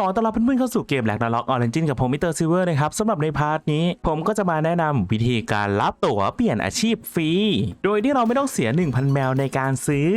ขอต้อนรับเพื่อนๆเข้าสู่เกมแลกนาล็อกออเรนจินกับผมมิเตอร์ซิเวอร์นะครับสำหรับในพาร์ทนี้ ผมก็จะมาแนะนำวิธีการรับตั๋วเปลี่ยนอาชีพฟรี โดยที่เราไม่ต้องเสีย 1,000 แมวในการซื้อ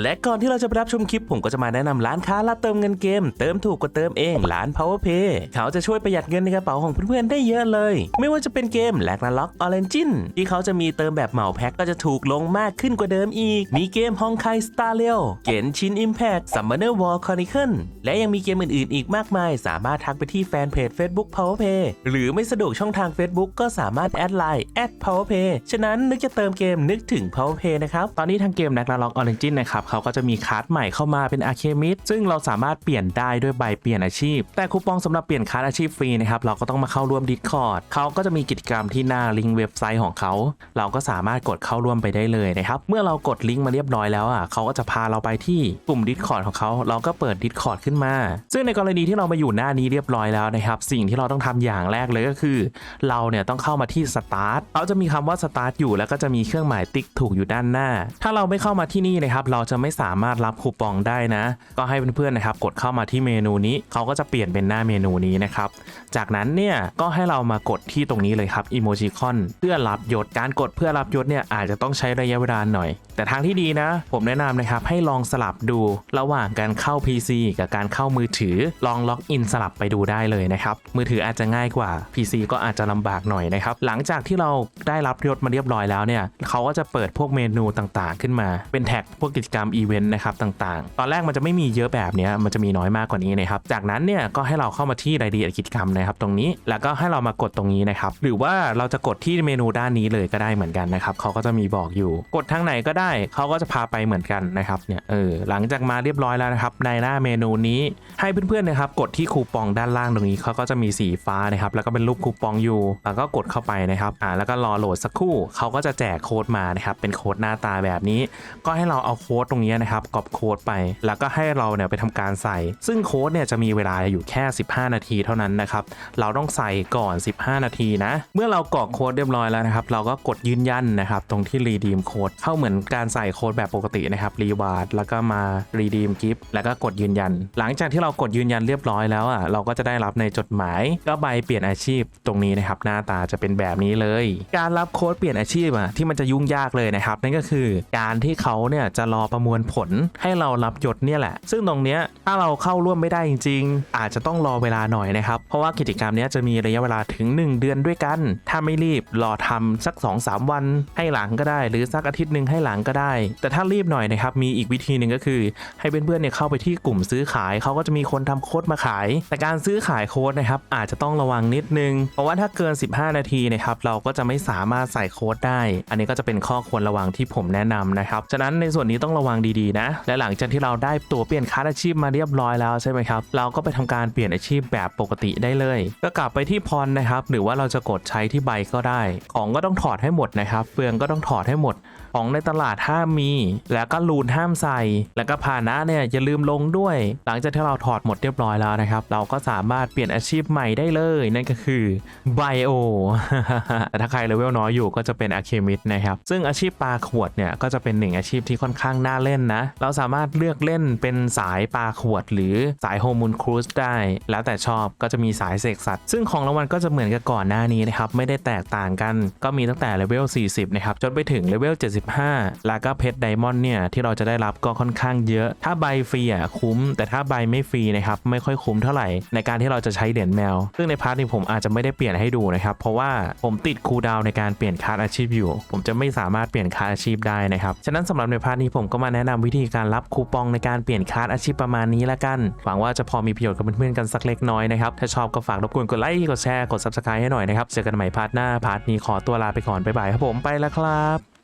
และก่อนที่เราจะไปรับชมคลิป ผมก็จะมาแนะนำร้านค้ารับเติมเงินเกม เติมถูกกว่าเติมเองร้าน Power Pay เขาจะช่วยประหยัดเงินในกระเป๋าของเพื่อนๆได้เยอะเลย ไม่ว่าจะเป็นเกมแลกนาล็อกออเรนจินที่เขาจะมีเติมแบบเหมาแพ็คก็จะถูกลงมากขึ้นกว่าเดิมอีก มีเกมฮองไคสตาร์เรลเกนชินอิมแพคซัมเมอร์วอลคอนิเคิลและยังมีเกมอื่นๆอีกมากมาย สามารถทักไปที่แฟนเพจ Facebook PowerPay หรือไม่สะดวกช่องทาง Facebook ก็สามารถแอดไลน์แอด PowerPay ฉะนั้นนึกจะเติมเกมนึกถึง PowerPay นะครับ ตอนนี้ทางเกม n a c k l o c k Origin นะครับเขาก็จะมีคัสใหม่เข้ามาเป็น a r c h e m i d ซึ่งเราสามารถเปลี่ยนได้ด้วยใบเปลี่ยนอาชีพ แต่คูปองสำหรับเปลี่ยนคัสอาชีพฟรีนะครับเราก็ต้องมาเข้าร่วม Discord เขาก็จะมีกิจกรรมที่หน้าลิงก์เว็บไซต์ของเขาเราก็สามารถกดเข้าร่วมไปได้เลยนะครับเมื่อเรากดลิงก์มาเรียบร้อยแล้วอะเขาก็จะพาเราไปที่กลุ่ม Discord ของเขาเราก็เปิด Discord ขึ้นมา ซึ่งในกรณีที่เรามาอยู่หน้านี้เรียบร้อยแล้วนะครับ สิ่งที่เราต้องทำอย่างแรกเลยก็คือ เราเนี่ยต้องเข้ามาที่ Start เขาจะมีคำว่า Start อยู่แล้วก็จะมีเครื่องหมายติ๊กถูกอยู่ด้านหน้า ถ้าเราไม่เข้ามาที่นี่นะครับ เราจะไม่สามารถรับคูปองได้นะ ก็ให้เพื่อนๆนะครับ กดเข้ามาที่เมนูนี้ เขาก็จะเปลี่ยนเป็นหน้าเมนูนี้นะครับ จากนั้นเนี่ยก็ให้เรามากดที่ตรงนี้เลยครับ Emojicon เพื่อรับยศ การกดเพื่อรับยศเนี่ยอาจจะต้องใช้ระยะเวลาหน่อย แต่ทางที่ดีนะ ผมแนะนำนะครับให้ลองสลับดูระหว่างการเข้า PC กับการเข้ามือถือ ลองล็อกอินสลับไปดูได้เลยนะครับมือถืออาจจะง่ายกว่า PC ก็อาจจะลำบากหน่อยนะครับหลังจากที่เราได้รับยศมาเรียบร้อยแล้วเนี่ยเขาก็จะเปิดพวกเมนูต่างๆ ขึ้นมาเป็นแท็กพวกกิจกรรมอีเวนต์นะครับต่างๆ ตอนแรกมันจะไม่มีเยอะแบบนี้มันจะมีน้อยมากกว่านี้นะครับจากนั้นเนี่ยก็ให้เราเข้ามาที่รายละเอียดกิจกรรมนะครับตรงนี้แล้วก็ให้เรามากดตรงนี้นะครับหรือว่าเราจะกดที่เมนูด้านนี้เลยก็ได้เหมือนกันนะครับเขาก็จะมีบอกอยู่ กดทางไหนก็ได้ได้เขาก็จะพาไปเหมือนกันนะครับเนี่ยเออหลังจากมาเรียบร้อยแล้วนะครับในหน้าเมนูนี้ให้เพื่อนๆนะครับกดที่คูปองด้านล่างตรงนี้เขาก็จะมีสีฟ้านะครับแล้วก็เป็นรูปคูปองอยู่แล้วก็กดเข้าไปนะครับอ่าแล้วก็รอโหลดสักครู่เขาก็จะแจกโค้ดมานะครับเป็นโค้ดหน้าตาแบบนี้ ก็ให้เราเอาโค้ดตรงนี้นะครับกรอบโค้ดไป แล้วก็ให้เราเนี่ยไปทำการใส่ ซึ่งโค้ดเนี่ยจะมีเวลาอยู่แค่ 15 นาทีเท่านั้นนะครับเราต้องใส่ก่อน 15 นาทีนะ เมื่อเรากรอกโค้ดเรียบร้อยแล้วนะครับ เราก็กดยืนยันนะครับ ตรงที่รีดีมโค้ดเข้าเหมือนการใส่โค้ดแบบปกตินะครับรีวาร์ดแล้วก็มารีดีมกิฟต์แล้วก็กดยืนยัน หลังจากที่เรากดยืนยันเรียบร้อยแล้วอะเราก็จะได้รับในจดหมาย ก็ใบเปลี่ยนอาชีพตรงนี้นะครับหน้าตาจะเป็นแบบนี้เลย การรับโค้ดเปลี่ยนอาชีพอะที่มันจะยุ่งยากเลยนะครับนั่นก็คือการที่เขาเนี่ยจะรอประมวลผลให้เรารับยศเนี่ยแหละ ซึ่งตรงเนี้ยถ้าเราเข้าร่วมไม่ได้จริง ๆ อาจจะต้องรอเวลาหน่อยนะครับเพราะว่ากิจกรรมนี้จะมีระยะเวลาถึง 1 เดือนด้วยกัน ถ้าไม่รีบรอทำสัก 2-3 วันให้หลังก็ได้ หรือสักอาทิตย์หนึ่งให้หลังก็ได้ แต่ถ้ารีบหน่อยนะครับมีอีกวิธีหนึ่งก็คือ ให้เพื่อนๆเนี่ยเข้าไปที่กลุ่มซื้อขายเขาก็จะมีคนทำโค้ดมาขาย แต่การซื้อขายโค้ดนะครับอาจจะต้องระวังนิดนึง เพราะว่าถ้าเกิน 15 นาทีนะครับเราก็จะไม่สามารถใส่โค้ดได้ อันนี้ก็จะเป็นข้อควรระวังที่ผมแนะนำนะครับ ฉะนั้นในส่วนนี้ต้องระวังดีๆนะ และหลังจากที่เราได้ตัวเปลี่ยนคัสอาชีพมาเรียบร้อยแล้วใช่ไหมครับ เราก็ไปทำการเปลี่ยนอาชีพแบบปกติได้เลย ก็กลับไปที่พรนะครับ หรือว่าเราจะกดใช้ที่ใบก็ได้ ของก็ต้องถอดให้หมดนะครับเฟืองก็ต้องถอดให้หมดของในตลาดห้ามมี แล้วก็รูนห้ามใส่ แล้วก็พานะเนี่ยอย่าลืมลงด้วย หลังจากที่เราถอดหมดเรียบร้อยแล้วนะครับ เราก็สามารถเปลี่ยนอาชีพใหม่ได้เลย นั่นก็คือไบโอถ้าใครเลเวลน้อยอยู่ก็จะเป็นอะเคมิดนะครับ ซึ่งอาชีพปลาขวดเนี่ยก็จะเป็นหนึ่งอาชีพที่ค่อนข้างน่าเล่นนะ เราสามารถเลือกเล่นเป็นสายปลาขวด หรือสายโฮมูนครูซได้ แล้วแต่ชอบก็จะมีสายเสกสัตว์ ซึ่งของรางวัลก็จะเหมือนกับก่อนหน้านี้นะครับ ไม่ได้แตกต่างกัน ก็มีตั้งแต่เลเวล 40 นะครับ จนไปถึงเลเวล 75แล้วก็เพชรไดมอนด์เนี่ยที่เราจะได้รับก็ค่อนข้างเยอะ ถ้าใบฟรีอะคุ้ม แต่ถ้าใบไม่ฟรีนะครับไม่ค่อยคุ้มเท่าไหร่ ในการที่เราจะใช้เหรียญแมว ซึ่งในพาร์ทนี้ผมอาจจะไม่ได้เปลี่ยนให้ดูนะครับเพราะว่าผมติดคูดาวในการเปลี่ยนคาร์ดอาชีพอยู่ ผมจะไม่สามารถเปลี่ยนคาร์ดอาชีพได้นะครับฉะนั้นสำหรับในพาร์ทนี้ผมก็มาแนะนำวิธีการรับคูปองในการเปลี่ยนคาร์ดอาชีพประมาณนี้ละกันหวังว่าจะพอมีประโยชน์กับเพื่อนๆกันสักเล็กน้อยนะครับถ้าชอบก็ฝากรบกวนกดไลค์กดแชร์กด subscribe ให้หน่อยนะครับเจอกันใหม่พาร์ทหน้าพาร์ทนี้ขอตัวลาไปก่อนบ๊ายบายครับผมไปแล้วครับ